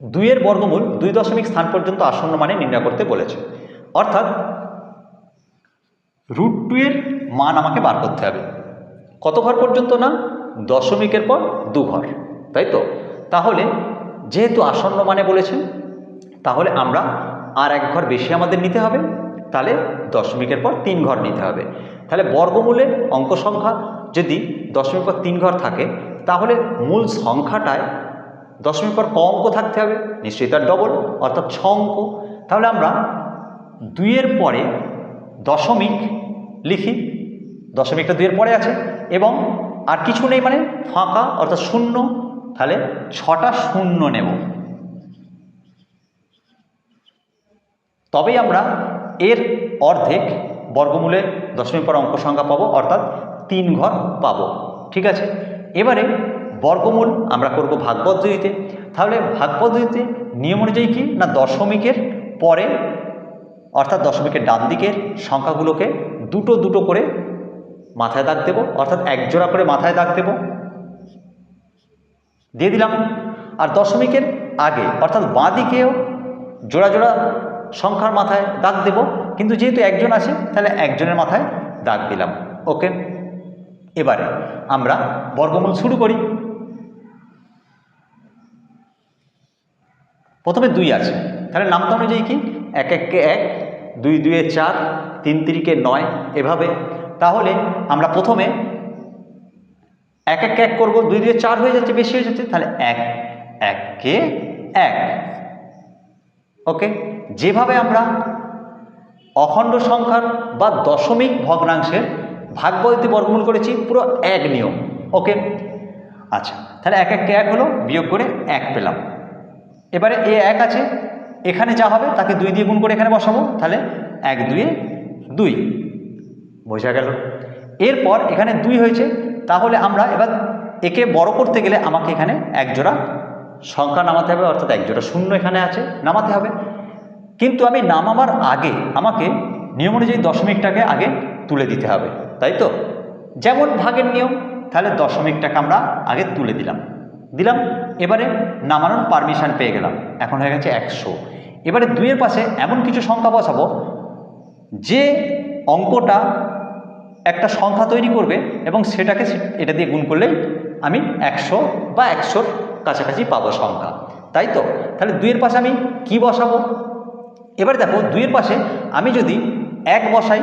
দুইয়ের বর্গমূল দুই দশমিক স্থান পর্যন্ত আসন্ন মানে নির্ণয় করতে বলেছে। অর্থাৎ রুট টু এর মান আমাকে বার করতে হবে। কত ঘর পর্যন্ত না? দশমিকের পর দু ঘর, তাই তো? তাহলে যেহেতু আসন্ন মানে বলেছেন তাহলে আমরা আর এক ঘর বেশি আমাদের নিতে হবে, তাহলে দশমিকের পর তিন ঘর নিতে হবে। তাহলে বর্গমূলের অঙ্ক সংখ্যা যদি দশমিক পর তিন ঘর থাকে, তাহলে মূল সংখ্যাটায় দশমিক পর ক অঙ্ক থাকতে হবে, নিশ্চয়ই তার ডবল অর্থাৎ ছ অঙ্ক তাহলে আমরা দুইয়ের পরে দশমিক লিখি। দশমিকটা দুইয়ের পরে আছে এবং আর কিছু নেই মানে ফাঁকা, অর্থাৎ শূন্য। তাহলে ছটা শূন্য নেব। তবেই আমরা এর অর্ধেক বর্গমূলে দশমিক পর অঙ্ক সংখ্যা পাবো, অর্থাৎ তিন ঘর পাবো। ঠিক আছে? এবারে বর্গমূল আমরা করব ভাগ পদ্ধতিতে। তাহলে ভাগ পদ্ধতিতে নিয়ম অনুযায়ী কি না দশমিকের পরে, অর্থাৎ দশমিকের ডান দিকের সংখ্যাগুলোকে দুটো দুটো করে মাথায় দাগ দেবো, অর্থাৎ এক জোড়া করে মাথায় দাগ দেবো। দিয়ে দিলাম। আর দশমিকের আগে, অর্থাৎ বাঁ দিকেও জোড়া জোড়া সংখ্যার মাথায় দাগ দেব, কিন্তু যেহেতু একজন আছে, তাহলে একজনের মাথায় দাগ দিলাম। ওকে? এবারে আমরা বর্গমূল শুরু করি। প্রথমে দুই আছে। তাহলে নামতা অনুযায়ী কি? এক এককে এক, দুই দুয়ে চার, তিন তিরিকে নয়, এভাবে। তাহলে আমরা প্রথমে এক এক এক করব, দুই দুয়ে চার হয়ে যাচ্ছে, বেশি হয়ে যাচ্ছে, তাহলে এক এককে এক। ওকে? যেভাবে আমরা অখণ্ড সংখ্যার বা দশমিক ভগ্নাংশের ভাগ পদ্ধতি বর্গমূল করেছি, পুরো এক নিয়ম। ওকে? আচ্ছা তাহলে এক এককে এক হলো, বিয়োগ করে এক পেলাম। এবারে এ এক আছে, এখানে যা হবে তাকে দুই দিয়ে গুণ করে এখানে বসাবো, তাহলে এক দুয়ে দুই। বোঝা গেল? এরপর এখানে দুই হয়েছে, তাহলে আমরা এবার একে বড় করতে গেলে আমাকে এখানে এক জোড়া সংখ্যা নামাতে হবে, অর্থাৎ এক জোড়া শূন্য এখানে আছে, নামাতে হবে। কিন্তু আমি নামাবার আগে আমাকে নিয়ম অনুযায়ী দশমিকটাকে আগে তুলে দিতে হবে, তাই তো? যেমন ভাগের নিয়ম, তাহলে দশমিকটাকে আমরা আগে তুলে দিলাম। দিলাম, এবারে নামানোর পারমিশন পেয়ে গেলাম। এখন হয়ে গেছে একশো। এবারে দুইয়ের পাশে এমন কিছু সংখ্যা বসাবো, যে অঙ্কটা একটা সংখ্যা তৈরি করবে এবং সেটাকে এটা দিয়ে গুণ করলেই আমি একশো বা একশোর কাছাকাছি পাবো সংখ্যা। তাই তো? তাহলে দুইয়ের পাশে আমি কি বসাবো? এবার দেখো, দুইয়ের পাশে আমি যদি এক বসাই,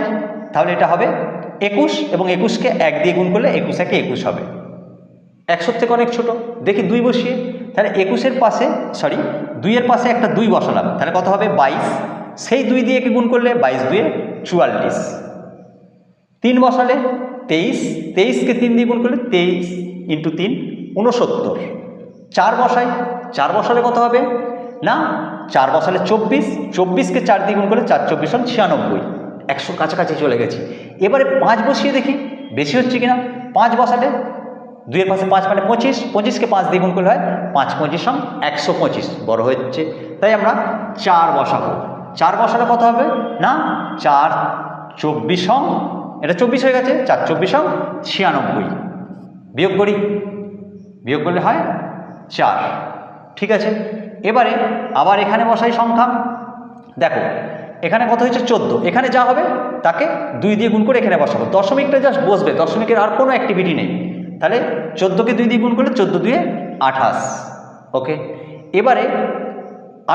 তাহলে এটা হবে একুশ এবং একুশকে এক দিয়ে গুণ করলে একুশ একে একুশ হবে। একশোর থেকে অনেক ছোট। দেখি দুই বসিয়ে, তাহলে একুশের পাশে সরি দুইয়ের পাশে একটা দুই বসালাম। তাহলে কত হবে? বাইশ। সেই দুই দিয়ে একে গুণ করলে? বাইশ দুয়ে চুয়াল্লিশ। তিন বসালে তেইশ। তেইশকে তিন দিয়ে গুণ করলে তেইশ ইন্টু তিন উনসত্তর চার বসাই, চার বসালে কত হবে? না, চার বসালে চব্বিশ। চব্বিশকে চার দিয়ে গুণ করলে চার, চব্বিশ হল ছিয়ানব্বই। একশো কাছাকাছি চলে গেছি। এবারে পাঁচ বসিয়ে দেখি, বেশি হচ্ছে কিনা? পাঁচ বসালে দুইয়ের পাশে পাঁচ মানে পঁচিশ, পঁচিশকে পাঁচ দিয়ে গুণ করলে হয় পাঁচ পঁচিশ সম একশো পঁচিশ, বড় হচ্ছে। তাই আমরা চার বসাবো। চার বসালে কত হবে? না, চার চব্বিশ সম, এটা চব্বিশ হয়ে গেছে, চার চব্বিশ সম, ছিয়ানব্বই। বিয়োগ করি। বিয়োগ করলে হয় চার। ঠিক আছে? এবারে আবার এখানে বসাই সংখ্যা। দেখো, এখানে কত হয়েছে? চোদ্দ। এখানে যা হবে, তাকে দুই দিয়ে গুণ করে এখানে বসাবো। দশমিকটা জাস্ট বসবে। দশমিকের আর কোনো অ্যাক্টিভিটি নেই। তাহলে চোদ্দোকে দুই দিয়ে গুণ করলে চোদ্দ দুয়ে আঠাশ, ওকে? এবারে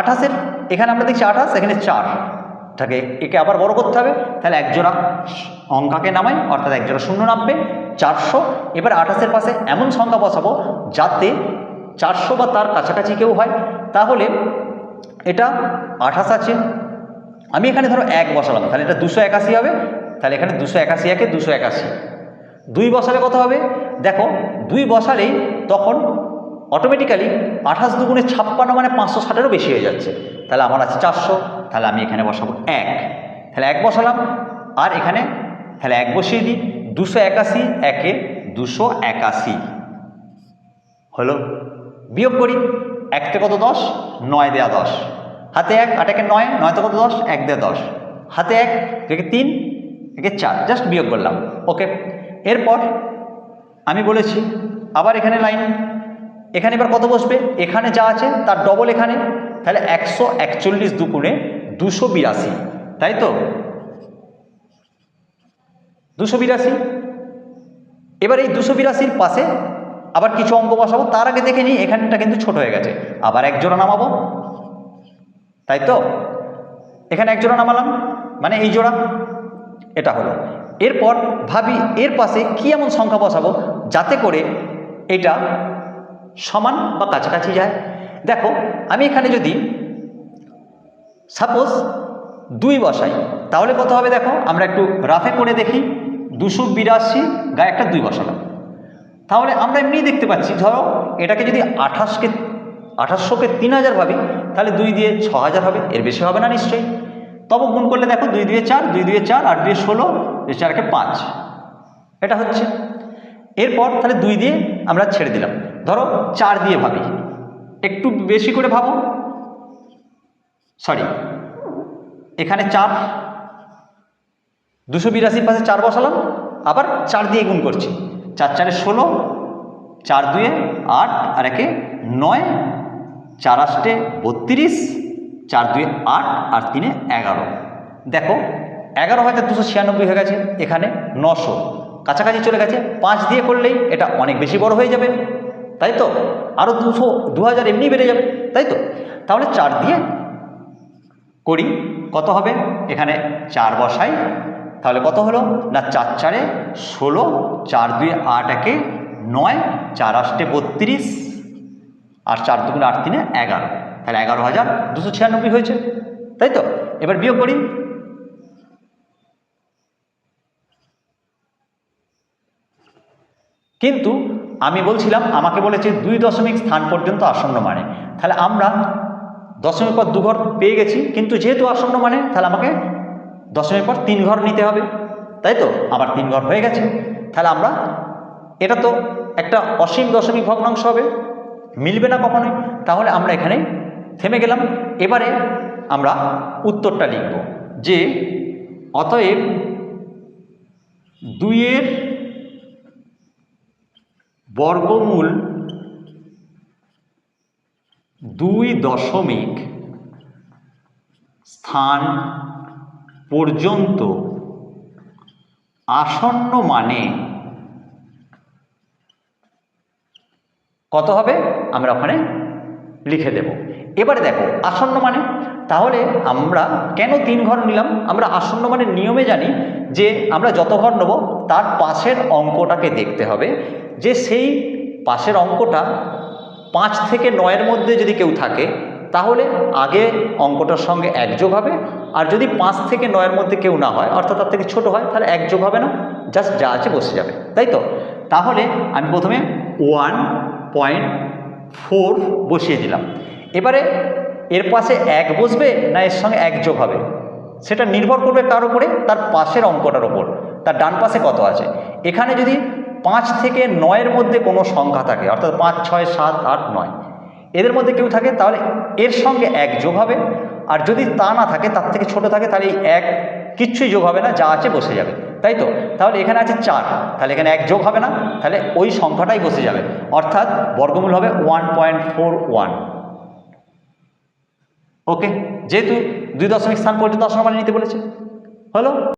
আঠাশের, এখানে আমরা দেখছি আঠাশ, এখানে চার। থাকে একে আবার বড় করতে হবে, তাহলে একজোড়া অঙ্কাকে নামাই, অর্থাৎ একজোড়া শূন্য নামবে, চারশো। এবার আঠাশের পাশে এমন সংখ্যা বসাবো যাতে চারশো বা তার কাছাকাছি কেউ হয়। তাহলে এটা আঠাশ আছে। আমি এখানে ধরো এক বসালাম, তাহলে এটা দুশো একাশি হবে। তাহলে এখানে দুশো একাশি একে দুশো একাশি। দুই বসালে কত হবে? দেখো, দুই বসালেই তখন অটোমেটিক্যালি আঠাশ দুগুণে ছাপ্পান্ন মানে পাঁচশো ষাটেরও বেশি হয়ে যাচ্ছে। তাহলে আমার আছে চারশো, তাহলে আমি এখানে বসাবো এক। তাহলে এক বসালাম, আর এখানে তাহলে এক বসিয়ে দিই, দুশো একাশি, একে দুশো একাশি। হলো, বিয়োগ করি একতে কত দশ? নয় দেয়া দশ। হাতে এক, আট একে নয় নয়তে কত দশ? এক দেয়া দশ। হাতে এক, একে তিন, একে চার। জাস্ট বিয়োগ করলাম। ওকে, এরপর আমি বলেছি, আবার এখানে লাইন এখানে এবার কত বসবে? এখানে যা আছে তার ডবল এখানে। তাহলে একশো একচল্লিশ দুগুণে দুশো বিরাশি, তাই তো? দুশো বিরাশি। এবার এই দুশো বিরাশির পাশে আবার কিছু অঙ্ক বসাবো, তার আগে দেখে নিই, এখানটা কিন্তু ছোট হয়ে গেছে। আবার এক জোড়া নামাবো। তাই তো? এখানে এক জোড়া নামালাম মানে এই জোড়া, এটা হলো। এরপর ভাবি এর পাশে কি এমন সংখ্যা বসাবো যাতে করে এটা সমান বা কাছাকাছি যায়? দেখো, আমি এখানে যদি সাপোজ দুই বসাই, তাহলে কত হবে দেখো? আমরা একটু রাফে করে দেখি। দুশো বিরাশি গায়ে একটা দুই বসালাম। তাহলে আমরা এমনিই দেখতে পাচ্ছি, ধরো এটাকে যদি আঠাশকে, আঠাশশোকে তিন হাজার ভাবি, তাহলে দুই দিয়ে ছ হাজার হবে। এর বেশি হবে না নিশ্চয়ই। তবে গুণ করলে দেখো দুই দুয়ে চার, দুই দুয়ে চার, আট দুয়ে ষোলো দুই চারকে পাঁচ। এটা হচ্ছে। এরপর তাহলে দুই দিয়ে আমরা ছেড়ে দিলাম। ধরো চার দিয়ে ভাবি একটু বেশি করে ভাবো। সরি এখানে চার, দুশো বিরাশির পাশে চার বসালাম। আবার চার দিয়ে গুণ করছি। চার চারে ষোলো, চার দুয়ে আট, আর একে নয়, চার আষ্টে বত্রিশ চার দুয়ে আট আর তিনে এগারো। দেখো, এগারো হাজার দুশো ছিয়ানব্বই হয়ে গেছে, এখানে নশো। কাছাকাছি চলে গেছে, পাঁচ দিয়ে করলেই এটা অনেক বেশি বড় হয়ে যাবে। তাই তো? আরও দুশো দু হাজার এমনি বেড়ে যাবে, তাই তো? তাহলে চার দিয়ে করি, কত হবে? এখানে চার বসাই, তাহলে কত হলো? না, চার চারে ষোলো, চার দুই আট একে নয়, চার আষ্টে বত্রিশ, আর চার দুগুণে আট তিনে এগারো। তাহলে এগারো হাজার দুশো ছিয়ানব্বই হয়েছে, তাই তো? এবার বিয়োগ করি। কিন্তু আমি বলছিলাম, আমাকে বলেছে দুই দশমিক স্থান পর্যন্ত আসন্ন মানে। তাহলে আমরা দশমিক পর দু ঘর পেয়ে গেছি, কিন্তু যেহেতু আসন্ন মানে তাহলে আমাকে দশমিক পর তিন ঘর নিতে হবে, তাই তো? আবার তিন ঘর হয়ে গেছে। তাহলে আমরা, এটা তো একটা অসীম দশমিক ভগ্নাংশ হবে। মিলবে না কখনোই। তাহলে আমরা এখানে থেমে গেলাম। এবারে আমরা উত্তরটা লিখব যে অতএব দুইয়ের বর্গমূল দুই দশমিক স্থান পর্যন্ত আসন্ন মানে কত হবে? আমরা ওখানে লিখে দেব। এবারে দেখো, আসন্ন মানে? তাহলে আমরা কেন তিন ঘর নিলাম? আমরা আসন্ন মানে নিয়মে জানি যে আমরা যত ঘর নেব, তার পাশের অঙ্কটাকে দেখতে হবে। যে সেই পাশের অঙ্কটা পাঁচ থেকে নয়ের মধ্যে যদি কেউ থাকে, তাহলে আগে অঙ্কটার সঙ্গে এক যোগ হবে। আর যদি পাঁচ থেকে নয়ের মধ্যে কেউ না হয়, অর্থাৎ তার থেকে ছোট হয়, তাহলে এক যোগ হবে না। জাস্ট যা আছে বসে যাবে, তাই তো? তাহলে আমি প্রথমে ওয়ান পয়েন্ট ফোর বসিয়ে দিলাম। এবারে এর পাশে এক বসবে না এর সঙ্গে এক যোগ হবে? সেটা নির্ভর করবে কার উপরে? তার পাশের অঙ্কটার ওপর তার ডান পাশে কত আছে? এখানে যদি পাঁচ থেকে নয়ের মধ্যে কোনো সংখ্যা থাকে, অর্থাৎ পাঁচ, ছয়, সাত, আট, নয়, এদের মধ্যে কেউ থাকে, তাহলে এর সঙ্গে এক যোগ হবে। আর যদি তা না থাকে, তার থেকে ছোট থাকে, তাহলে এই এক কিচ্ছুই যোগ হবে না, যা আছে বসে যাবে। তাই তো? তাহলে এখানে আছে চার। তাহলে এখানে এক যোগ হবে না? তাহলে ওই সংখ্যাটাই বসে যাবে। অর্থাৎ বর্গমূল হবে one point four one. Okay? যেহেতু দুই দশমিক স্থান পর্যন্ত আসন মানে নিতে বলেছে। হলো?